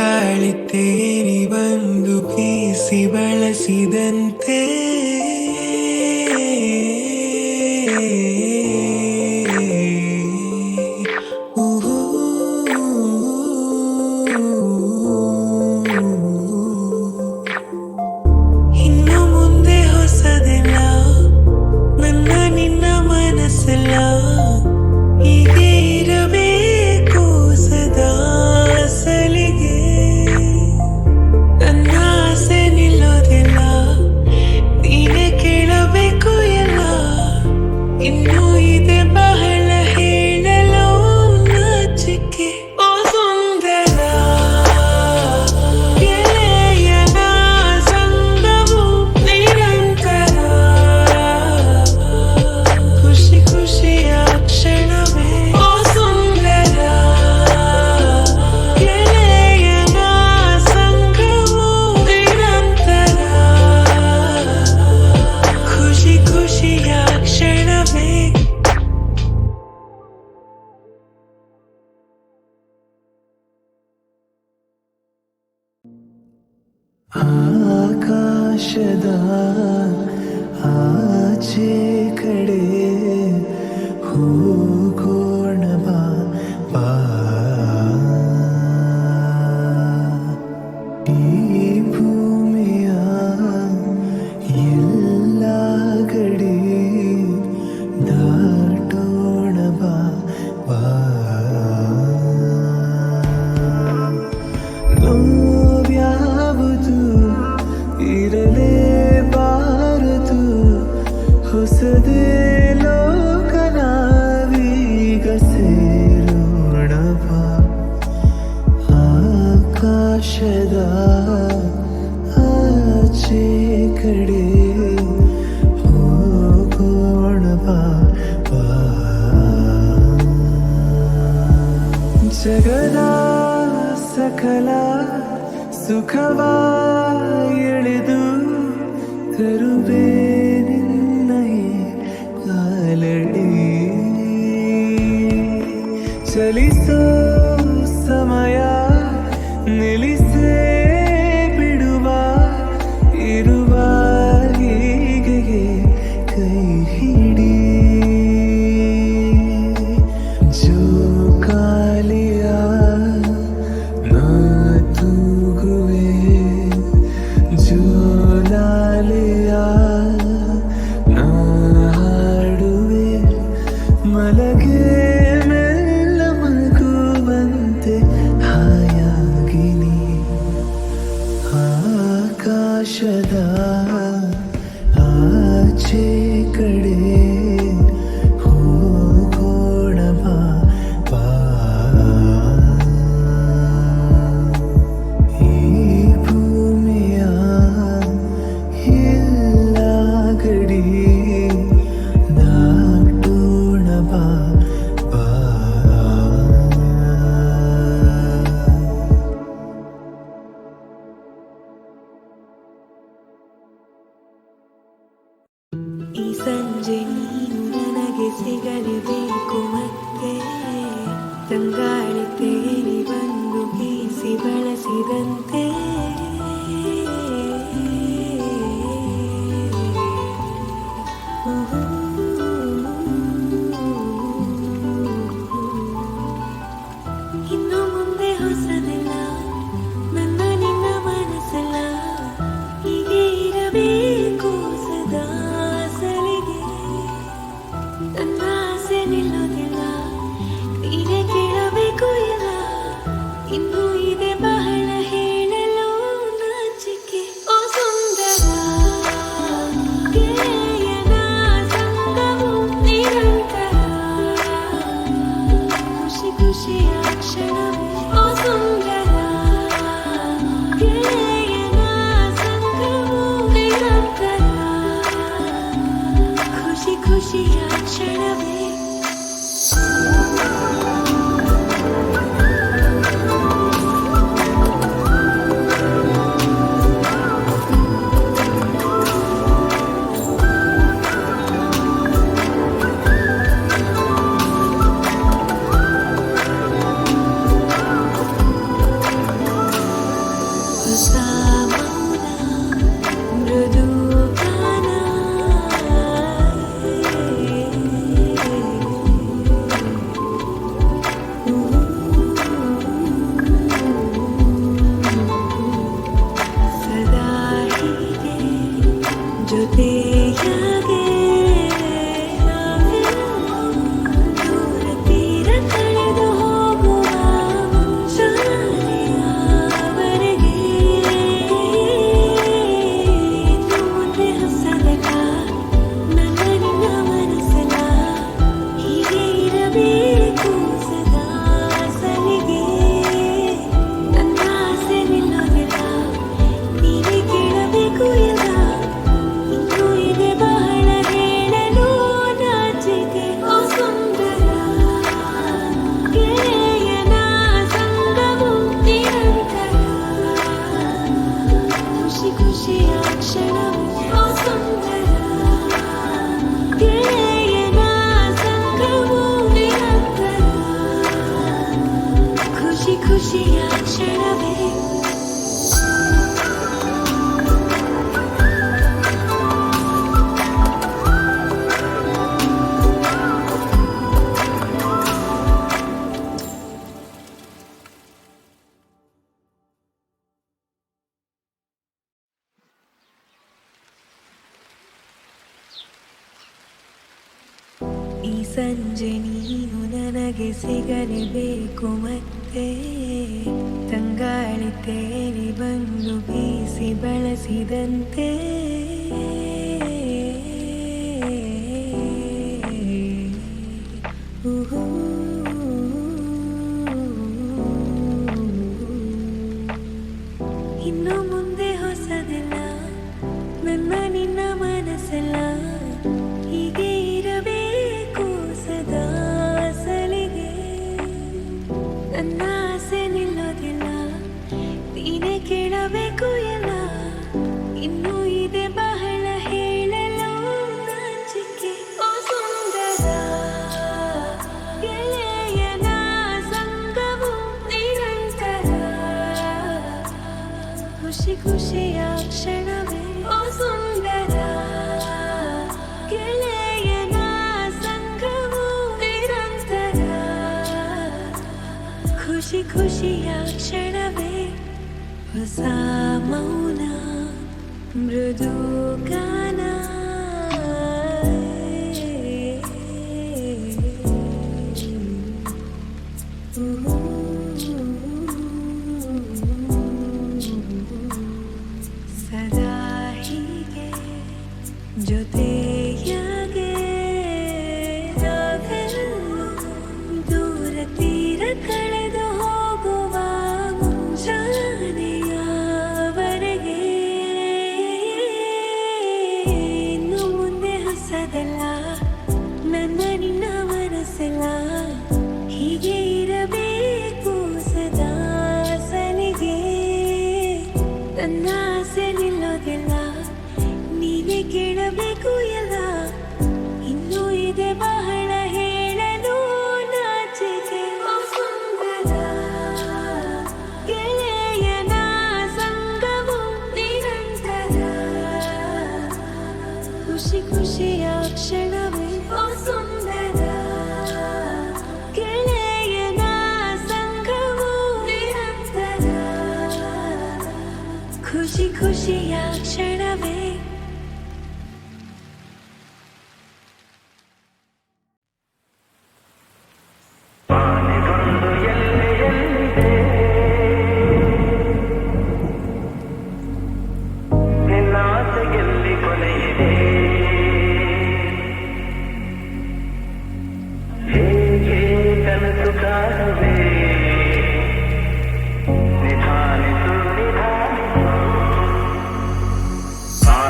ಗಾಳಿ ತೇರಿ ಬಂದು ಬೀಸಿ ಬಳಸಿದಂತೆ ಜಗದ ಸಕಲ ಸುಖವ ಎಳೆದು ತರುವೆ ಕಾಲಡಿ. ಚಲಿಸೋ ಸಮಯ ನಿಲ್ಲಿಸೇ ಬಿಡುವ ಇರುವ ಹೀಗೆ ಕೈ ಹಿಡಿ. ಆಶದ ಆಚೆ ಕಡೆ ಸಂಜೆ ನೀನು ನನಗೆ ಸಿಗಲೇಬೇಕು ಮತ್ತೆ. ತಂಗಾಳಿ ತೇಲಿ ಬಂದು ಬೀಸಿ ಬಳಸಿದಂತೆ. মৃদু কা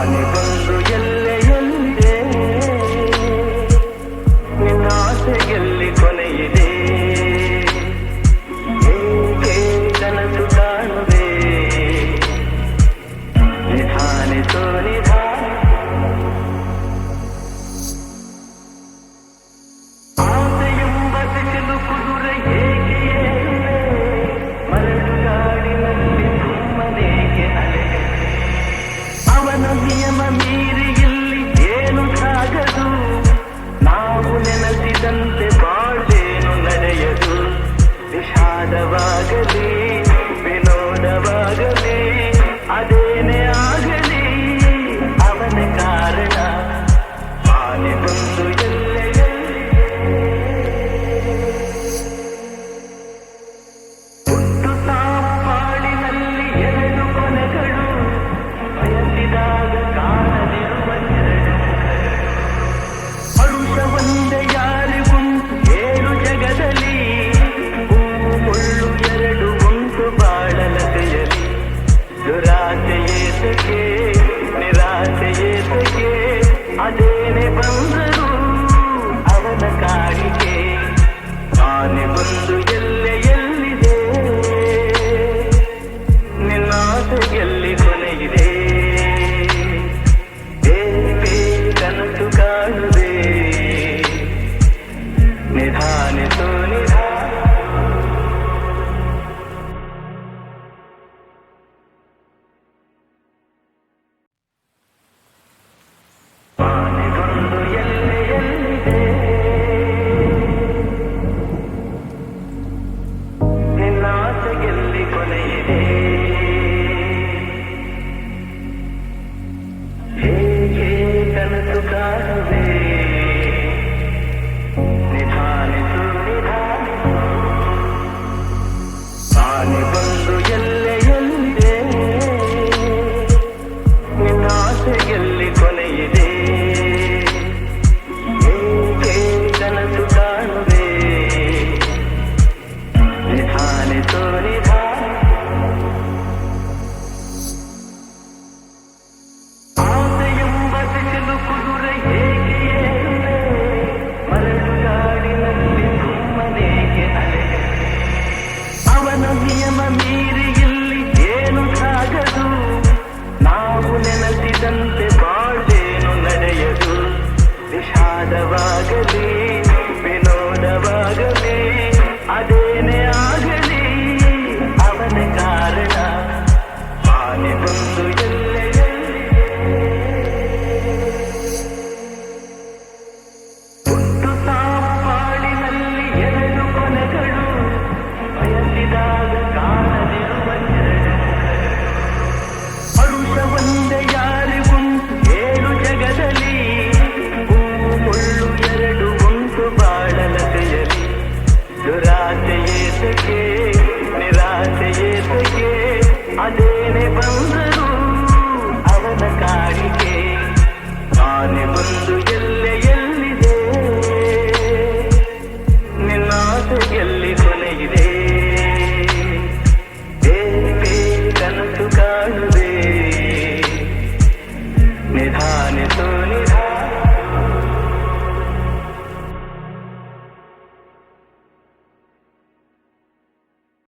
Johnny Blue. ಆನೆ ಬಂದು